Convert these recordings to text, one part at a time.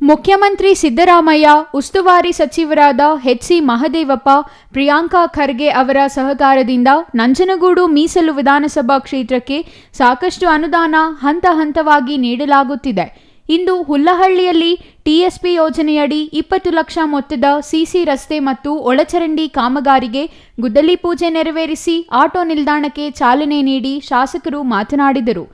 ಮುಖ್ಯಮಂತ್ರಿ ಸಿದ್ದರಾಮಯ್ಯ, ಉಸ್ತುವಾರಿ ಸಚಿವರಾದ ಎಚ್ಸಿ ಮಹದೇವಪ್ಪ, ಪ್ರಿಯಾಂಕಾ ಖರ್ಗೆ ಅವರ ಸಹಕಾರದಿಂದ ನಂಜನಗೂಡು ಮೀಸಲು ವಿಧಾನಸಭಾ ಕ್ಷೇತ್ರಕ್ಕೆ ಸಾಕಷ್ಟು ಅನುದಾನ ಹಂತ ಹಂತವಾಗಿ ನೀಡಲಾಗುತ್ತಿದೆ. ಇಂದು ಹುಲ್ಲಹಳ್ಳಿಯಲ್ಲಿ ಟಿಎಸ್ಪಿ ಯೋಜನೆಯಡಿ ಇಪ್ಪತ್ತು ಲಕ್ಷ ಮೊತ್ತದ ಸಿಸಿ ರಸ್ತೆ ಮತ್ತು ಒಳಚರಂಡಿ ಕಾಮಗಾರಿಗೆ ಗುದ್ದಲಿ ಪೂಜೆ ನೆರವೇರಿಸಿ ಆಟೋ ನಿಲ್ದಾಣಕ್ಕೆ ಚಾಲನೆ ನೀಡಿ ಶಾಸಕರು ಮಾತನಾಡಿದರು.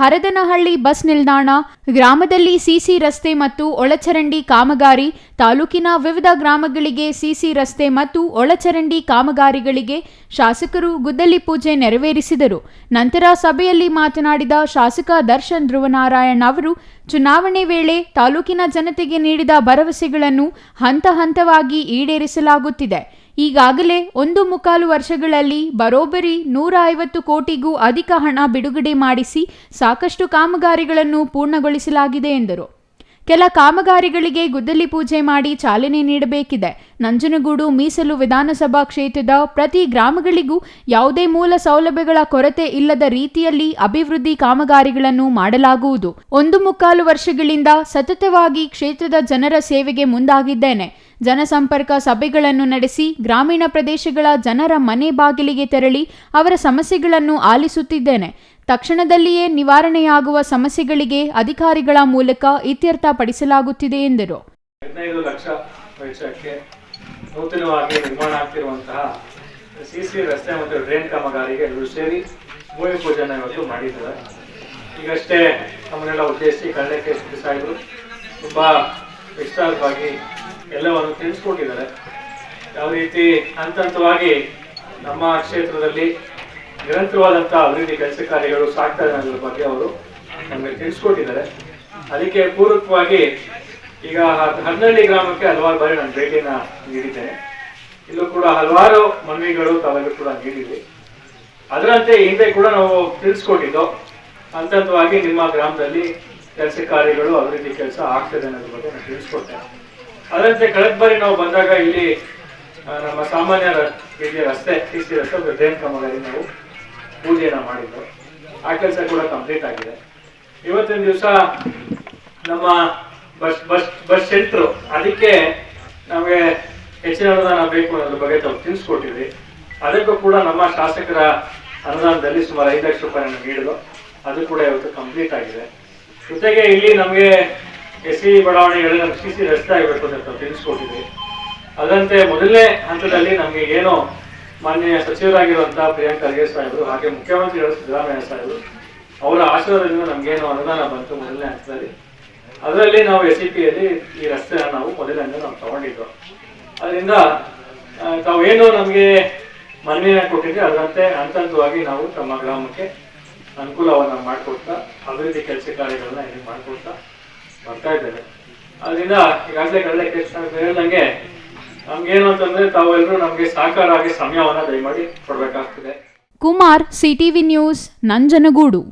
ಹರದನಹಳ್ಳಿ ಬಸ್ ನಿಲ್ದಾಣ, ಗ್ರಾಮದಲ್ಲಿ ಸಿಸಿ ರಸ್ತೆ ಮತ್ತು ಒಳಚರಂಡಿ ಕಾಮಗಾರಿ, ತಾಲೂಕಿನ ವಿವಿಧ ಗ್ರಾಮಗಳಿಗೆ ಸಿಸಿ ರಸ್ತೆ ಮತ್ತು ಒಳಚರಂಡಿ ಕಾಮಗಾರಿಗಳಿಗೆ ಶಾಸಕರು ಗುದ್ದಲಿ ಪೂಜೆ ನೆರವೇರಿಸಿದರು. ನಂತರ ಸಭೆಯಲ್ಲಿ ಮಾತನಾಡಿದ ಶಾಸಕ ದರ್ಶನ್ ಧ್ರುವನಾರಾಯಣ್ ಅವರು, ಚುನಾವಣೆ ವೇಳೆ ತಾಲೂಕಿನ ಜನತೆಗೆ ನೀಡಿದ ಭರವಸೆಗಳನ್ನು ಹಂತ ಹಂತವಾಗಿ ಈಡೇರಿಸಲಾಗುತ್ತಿದೆ. ಈಗಾಗಲೇ ಒಂದು ಮುಕ್ಕಾಲು ವರ್ಷಗಳಲ್ಲಿ ಬರೋಬ್ಬರಿ ನೂರ ಐವತ್ತು ಕೋಟಿಗೂ ಅಧಿಕ ಹಣ ಬಿಡುಗಡೆ ಮಾಡಿಸಿ ಸಾಕಷ್ಟು ಕಾಮಗಾರಿಗಳನ್ನು ಪೂರ್ಣಗೊಳಿಸಲಾಗಿದೆ ಎಂದರು. ಕೆಲ ಕಾಮಗಾರಿಗಳಿಗೆ ಗುದ್ದಲಿ ಪೂಜೆ ಮಾಡಿ ಚಾಲನೆ ನೀಡಬೇಕಿದೆ. ನಂಜನಗೂಡು ಮೀಸಲು ವಿಧಾನಸಭಾ ಕ್ಷೇತ್ರದ ಪ್ರತಿ ಗ್ರಾಮಗಳಿಗೂ ಯಾವುದೇ ಮೂಲ ಸೌಲಭ್ಯಗಳ ಕೊರತೆ ಇಲ್ಲದ ರೀತಿಯಲ್ಲಿ ಅಭಿವೃದ್ಧಿ ಕಾಮಗಾರಿಗಳನ್ನು ಮಾಡಲಾಗುವುದು. ಒಂದು ಮುಕ್ಕಾಲು ವರ್ಷಗಳಿಂದ ಸತತವಾಗಿ ಕ್ಷೇತ್ರದ ಜನರ ಸೇವೆಗೆ ಮುಂದಾಗಿದ್ದೇನೆ. ಜನಸಂಪರ್ಕ ಸಭೆಗಳನ್ನು ನಡೆಸಿ ಗ್ರಾಮೀಣ ಪ್ರದೇಶಗಳ ಜನರ ಮನೆ ಬಾಗಿಲಿಗೆ ತೆರಳಿ ಅವರ ಸಮಸ್ಯೆಗಳನ್ನು ಆಲಿಸುತ್ತಿದ್ದೇನೆ. ತಕ್ಷಣದಲ್ಲಿಯೇ ನಿವಾರಣೆಯಾಗುವ ಸಮಸ್ಯೆಗಳಿಗೆ ಅಧಿಕಾರಿಗಳ ಮೂಲಕ ಇತ್ಯರ್ಥಪಡಿಸಲಾಗುತ್ತಿದೆ ಎಂದರು. ಹದಿನೈದು ಲಕ್ಷ ವೆಚ್ಚಕ್ಕೆ ನೂತನವಾಗಿ ನಿರ್ಮಾಣ ಆಗ್ತಿರುವಂತಹ ಸಿಸಿ ರಸ್ತೆ ಮತ್ತು ಡ್ರೈನ್ ಕಾಮಗಾರಿಗೆ ಎಲ್ಲರೂ ಸೇರಿ ಭೂಮಿ ಪೂಜೆನ ಇವತ್ತು ಮಾಡಿದ್ದಾರೆ. ಈಗಷ್ಟೇ ನಮ್ಮನ್ನೆಲ್ಲ ಉದ್ದೇಶಿಸಿ ಕನ್ನಡಕ್ಕೆ ಸಾಹೇಬರು ತುಂಬ ವಿಸ್ತಾರವಾಗಿ ಎಲ್ಲವನ್ನು ತಿಳಿಸ್ಕೊಟ್ಟಿದ್ದಾರೆ. ಯಾವ ರೀತಿ ಹಂತ ಹಂತವಾಗಿ ನಮ್ಮ ಕ್ಷೇತ್ರದಲ್ಲಿ ನಿರಂತರವಾದಂಥ ಅಭಿವೃದ್ಧಿ ಕೆಲಸ ಕಾರ್ಯಗಳು ಸಾಗ್ತಾ ಇದೆ ಅನ್ನೋದ್ರ ಬಗ್ಗೆ ಅವರು ನಮಗೆ ತಿಳಿಸ್ಕೊಟ್ಟಿದ್ದಾರೆ. ಅದಕ್ಕೆ ಪೂರಕವಾಗಿ ಈಗ ಹನ್ನಳ್ಳಿ ಗ್ರಾಮಕ್ಕೆ ಹಲವಾರು ಬಾರಿ ನಾನು ಭೇಟಿನ ನೀಡಿದ್ದೇನೆ. ಇಲ್ಲೂ ಕೂಡ ಹಲವಾರು ಮನವಿಗಳು ತಾವೆಲ್ಲೂ ಕೂಡ ನೀಡಿದ್ವಿ ಅದರಂತೆ ಹಿಂದೆ ಕೂಡ ನಾವು ತಿಳಿಸ್ಕೊಟ್ಟಿದ್ದು ಹಂತ ಹಂತವಾಗಿ ನಿಮ್ಮ ಗ್ರಾಮದಲ್ಲಿ ಕೆಲಸ ಕಾರ್ಯಗಳು, ಅಭಿವೃದ್ಧಿ ಕೆಲಸ ಆಗ್ತದೆ ಅನ್ನೋದ್ರ ಬಗ್ಗೆ ನಾನು ತಿಳಿಸ್ಕೊಡ್ತೇನೆ ಅದರಂತೆ ಕಳೆದ ಬಾರಿ ನಾವು ಬಂದಾಗ ಇಲ್ಲಿ ನಮ್ಮ ಸಾಮಾನ್ಯ ರಸ್ತೆ, ಟಿ ಸಿ ರಸ್ತೆ ಕಾಮಗಾರಿ ನಾವು ಪೂಜೆನ ಮಾಡಿದ್ರು. ಆ ಕೆಲಸ ಕೂಡ ಕಂಪ್ಲೀಟ್ ಆಗಿದೆ. ಇವತ್ತಿನ ದಿವಸ ನಮ್ಮ ಬಸ್ ಬಸ್ ಬಸ್ ಸೆಂಟ್ರು ಅದಕ್ಕೆ ನಮಗೆ ಹೆಚ್ಚಿನ ಅನುದಾನ ಬೇಕು ಅನ್ನೋದ್ರ ಬಗ್ಗೆ ತಾವು ತಿಳಿಸ್ಕೊಟ್ಟಿದ್ವಿ. ಅದಕ್ಕೂ ಕೂಡ ನಮ್ಮ ಶಾಸಕರ ಅನುದಾನದಲ್ಲಿ ಸುಮಾರು ಐದು ಲಕ್ಷ ರೂಪಾಯಿಯನ್ನು ನೀಡಿದ್ರು. ಅದು ಕೂಡ ಇವತ್ತು ಕಂಪ್ಲೀಟ್ ಆಗಿದೆ. ಜೊತೆಗೆ ಇಲ್ಲಿ ನಮಗೆ ಎಸ್ ಸಿ ಬಡಾವಣೆಗಳಲ್ಲಿ ನಮ್ಗೆ ಸಿ ಸಿ ರಸ್ತೆ ಆಗಬೇಕು ಅಂತ ತಿಳಿಸ್ಕೊಟ್ಟಿದ್ವಿ. ಅದರಂತೆ ಮೊದಲನೇ ಹಂತದಲ್ಲಿ ನಮಗೆ ಏನು ಮಾನ್ಯ ಸಚಿವರಾಗಿರುವಂತಹ ಪ್ರಿಯಾಂಕ್ ಖರ್ಗೆ ಸಾಹೇಬರು, ಹಾಗೆ ಮುಖ್ಯಮಂತ್ರಿಗಳು ಸಿದ್ದರಾಮಯ್ಯ ಸಾಹೇಬರು, ಅವರ ಆಶೀರ್ವಾದದಿಂದ ನಮಗೇನು ಅನುದಾನ ಬಂತು ಮೊದಲನೇ ಹಂತದಲ್ಲಿ. ಅದರಲ್ಲಿ ನಾವು ಎಸ್ ಸಿ ಪಿಯಲ್ಲಿ ಈ ರಸ್ತೆನ ನಾವು ಮೊದಲನೇ ನಾವು ತಗೊಂಡಿದ್ದು. ಅದರಿಂದ ತಾವೇನು ನಮಗೆ ಮನವಿನ ಕೊಟ್ಟಿದ್ರೆ ಅದರಂತೆ ಹಂತ ಹಂತವಾಗಿ ನಾವು ತಮ್ಮ ಗ್ರಾಮಕ್ಕೆ ಅನುಕೂಲವನ್ನು ಮಾಡಿಕೊಡ್ತಾ, ಅಭಿವೃದ್ಧಿ ಕೆಲಸ ಕಾರ್ಯಗಳನ್ನ ಇಲ್ಲಿ ಮಾಡಿಕೊಡ್ತಾ ಬರ್ತಾ ಇದ್ದೇವೆ. ಅದರಿಂದ ಈಗಾಗಲೇ ಕಳೆದ ಕೆಲಸ ಹೇಳ್ದಂಗೆ ನಮ್ಗೇನಂತಂದ್ರೆ ತಾವೆಲ್ಲರೂ ನಮಗೆ ಸಹಕಾರ ಆಗಿ ಸಮಯವನ್ನ ದಯಮಾಡಿ ಕೊಡ್ಬೇಕಾಗ್ತದೆ. Kumar CTV news Nanjangud.